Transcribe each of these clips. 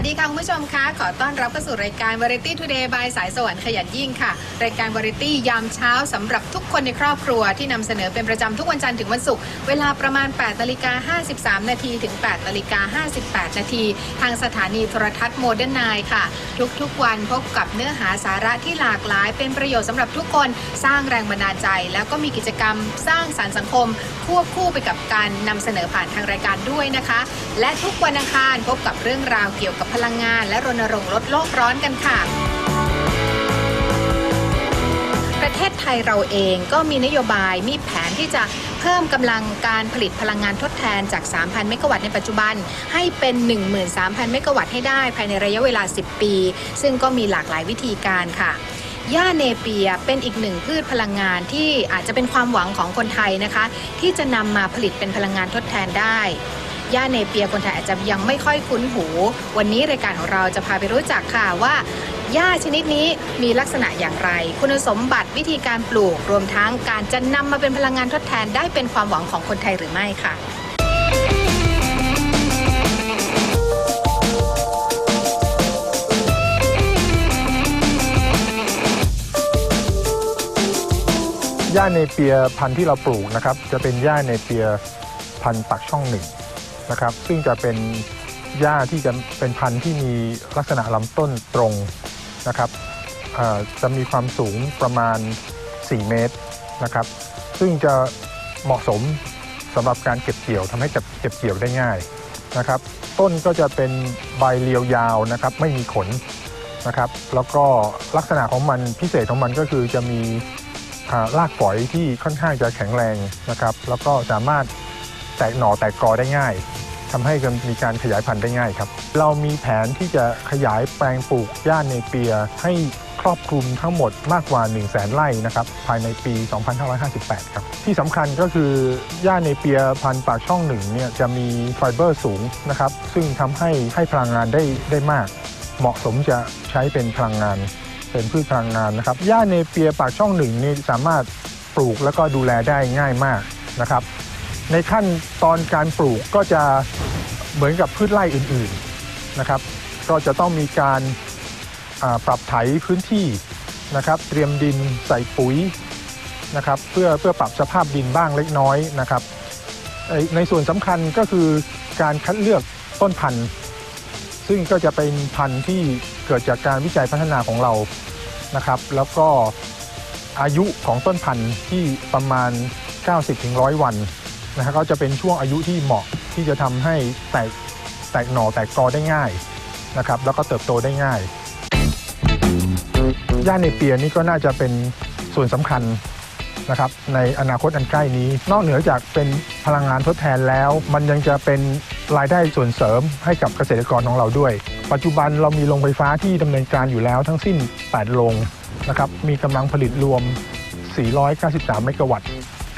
วัสดีค่ะคุณผู้ชมคะขอต้อนรับเข้าสู่รายการ Variety Today by สายสวรรค์ขยันยิ่งค่ะ รายการ Variety ยามเช้าสำหรับทุกคนในครอบครัวที่นำเสนอเป็นประจำทุกวันจันทร์ถึงวันศุกร์เวลาประมาณ8นาฬิกา53 นาทีถึง8นาฬิกา58 นาที ทางสถานีโทรทัศน์โมเดิร์นไนค่ะ ทุกๆวันพบกับเนื้อหาสาระที่หลากหลาย เป็นประโยชน์สำหรับทุกคนสร้างแรงบันดาลใจ แล้วก็มีกิจกรรมสร้างสารรค์สังคม ควบคู่ไปกับการนำเสนอผ่านทางรายการด้วยนะคะ และทุกวันอังคารพบกับเรื่องราวเกี่ยวกับพลังงาน และรณรงค์ลดโลกร้อนกันค่ะ ประเทศไทยเราเองก็มีนโยบายมีแผนที่จะเพิ่มกำลังการผลิตพลังงานทดแทนจาก 3,000 เมกะวัตต์ในปัจจุบัน ให้เป็น 13,000 เมกะวัตต์ให้ได้ภายในระยะเวลา 10 ปี ซึ่งก็มีหลากหลายวิธีการค่ะหญ้าเนเปียเป็นอีกหนึ่งพืชพลังงานที่อาจจะเป็นความหวังของคนไทยนะคะ ที่จะนำมาผลิตเป็นพลังงานทดแทนได้ หญ้าเนเปียคนไทยอาจจะยังไม่ค่อยคุ้นหู วันนี้รายการของเราจะพาไปรู้จักค่ะว่าหญ้าชนิดนี้มีลักษณะอย่างไร คุณสมบัติวิธีการปลูก รวมทั้งการจะนำมาเป็นพลังงานทดแทนได้เป็นความหวังของคนไทยหรือไม่ค่ะหญ้าเนเปียพันธุ์ที่เราปลูกนะครับ จะเป็นหญ้าเนเปียพันธุ์ปักช่องหนึ่ง นะครับ ซึ่งจะเป็นหญ้าที่จะเป็นพันธุ์ที่มีลักษณะลำต้นตรงนะครับจะมีความสูงประมาณ 4 เมตรนะครับ ซึ่งจะเหมาะสมสำหรับการเก็บเกี่ยวทำให้เก็บเก็บเกี่ยวได้ง่ายนะครับ ต้นก็จะเป็นใบเรียวยาวนะครับ ไม่มีขนนะครับ แล้วก็ลักษณะของมันพิเศษของมันก็คือจะมีรากฝอยที่ค่อนข้างจะแข็งแรงนะครับ แล้วก็สามารถแตกหน่อแตกกอได้ง่าย ทำให้มีการขยายพันธุ์ได้ง่ายครับ เรามีแผนที่จะขยายแปลงปลูกหญ้าเนเปียให้ครอบคลุมทั้งหมดมากกว่า 1 0 0 0 0แสนไร่นะครับภายในปี 2558 ครับ ที่สำคัญก็คือ หญ้าเนเปียพันธุ์ปากช่องหนึ่งเนี่ยจะมีไฟเบอร์สูงนะครับ ซึ่งทำให้ให้พลังงานได้ได้มาก เหมาะสมจะใช้เป็นพลังงาน เป็นพืชพลังงานนะครับ หญ้าเนเปียปากช่องหนึ่งนี่สามารถปลูกแล้วก็ดูแลได้ง่ายมากนะครับ ในขั้นตอนการปลูกก็จะ เหมือนกับพืชไร่อื่นๆนะครับ ก็จะต้องมีการปรับไถพื้นที่นะครับ เตรียมดินใส่ปุ๋ยนะครับเพื่อเพื่อปรับสภาพดินบ้างเล็กน้อยนะครับในในส่วนสำคัญก็คือการคัดเลือกต้นพันธุ์ ซึ่งก็จะเป็นพันธุ์ที่เกิดจากการวิจัยพัฒนาของเรานะครับ แล้วก็อายุของต้นพันธุ์ที่ประมาณ 90-100 วันนะครับก็จะเป็นช่วงอายุที่เหมาะ ที่จะทำให้แตกแตกหน่อแตกกอได้ง่ายนะครับแล้วก็เติบโตได้ง่ายหญ้าในเปียนี่ก็น่าจะเป็นส่วนสำคัญนะครับในอนาคตอันใกล้นี้ นอกเหนือจากเป็นพลังงานทดแทนแล้ว มันยังจะเป็นรายได้ส่วนเสริมให้กับเกษตรกรของเราด้วย ปัจจุบันเรามีโรงไฟฟ้าที่ดำเนินการอยู่แล้วทั้งสิ้น 8 โรงนะครับมีกำลังผลิตรวม 493 เมกะวัตต์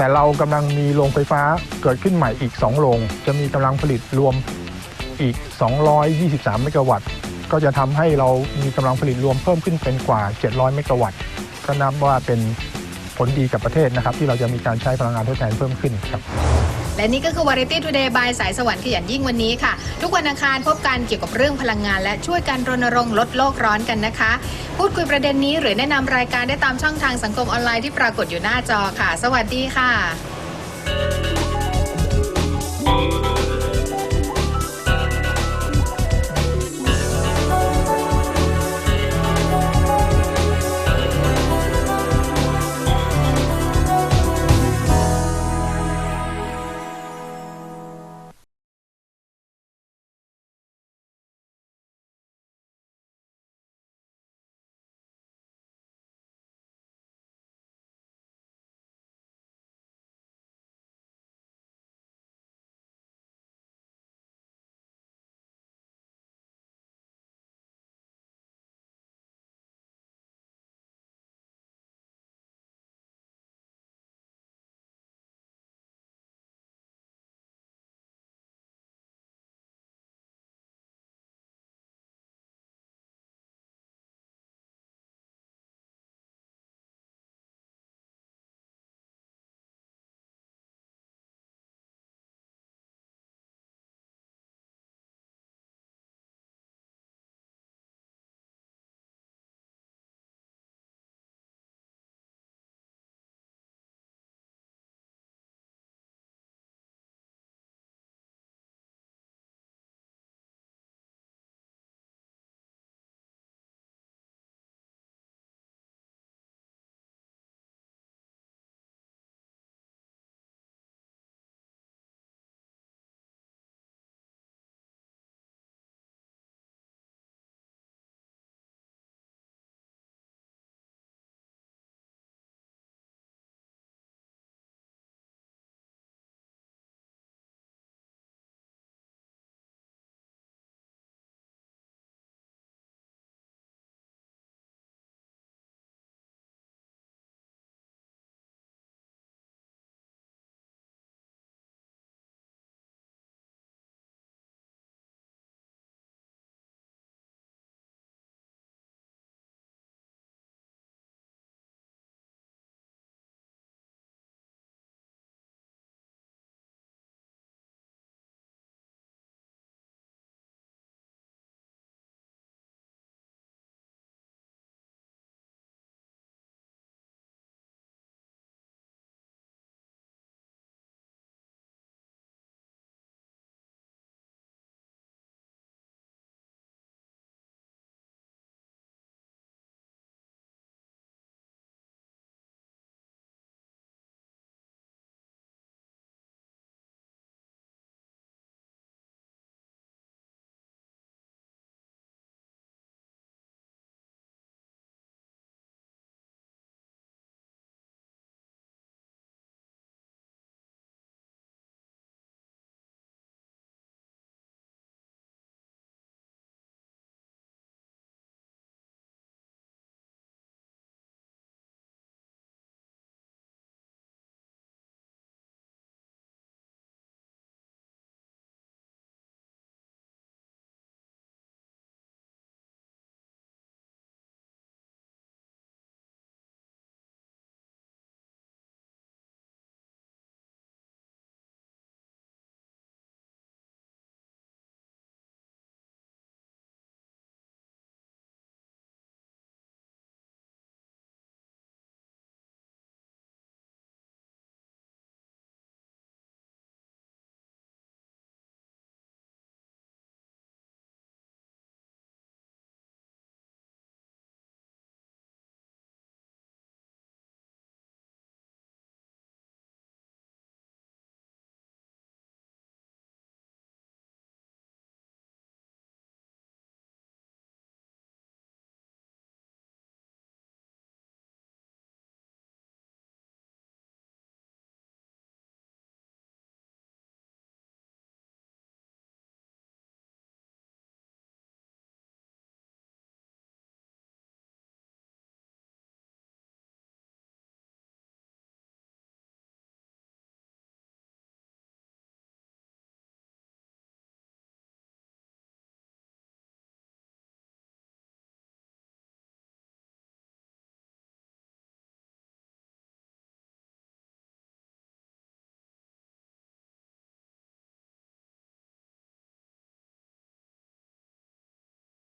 แต่เรากำลังมีโรงไฟฟ้าเกิดขึ้นใหม่อีก 2 โรง จะมีกำลังผลิตรวมอีก 223 เมกะวัตต์ ก็จะทำให้เรามีกำลังผลิตรวมเพิ่มขึ้นเป็นกว่า 700 เมกะวัตต์ ก็นับว่าเป็นผลดีกับประเทศนะครับ ที่เราจะมีการใช้พลังงานทดแทนเพิ่มขึ้นครับ และนี่ก็คือวาริตี้ทูเดย์บายสายสวรรค์ขยันยิ่งวันนี้ค่ะ ทุกวันอังคารพบกันเกี่ยวกับเรื่องพลังงาน และช่วยกันรณรงค์ลดโลกร้อนกันนะคะ พูดคุยประเด็นนี้หรือแนะนำรายการได้ตามช่องทางสังคมออนไลน์ที่ปรากฏอยู่หน้าจอค่ะ สวัสดีค่ะ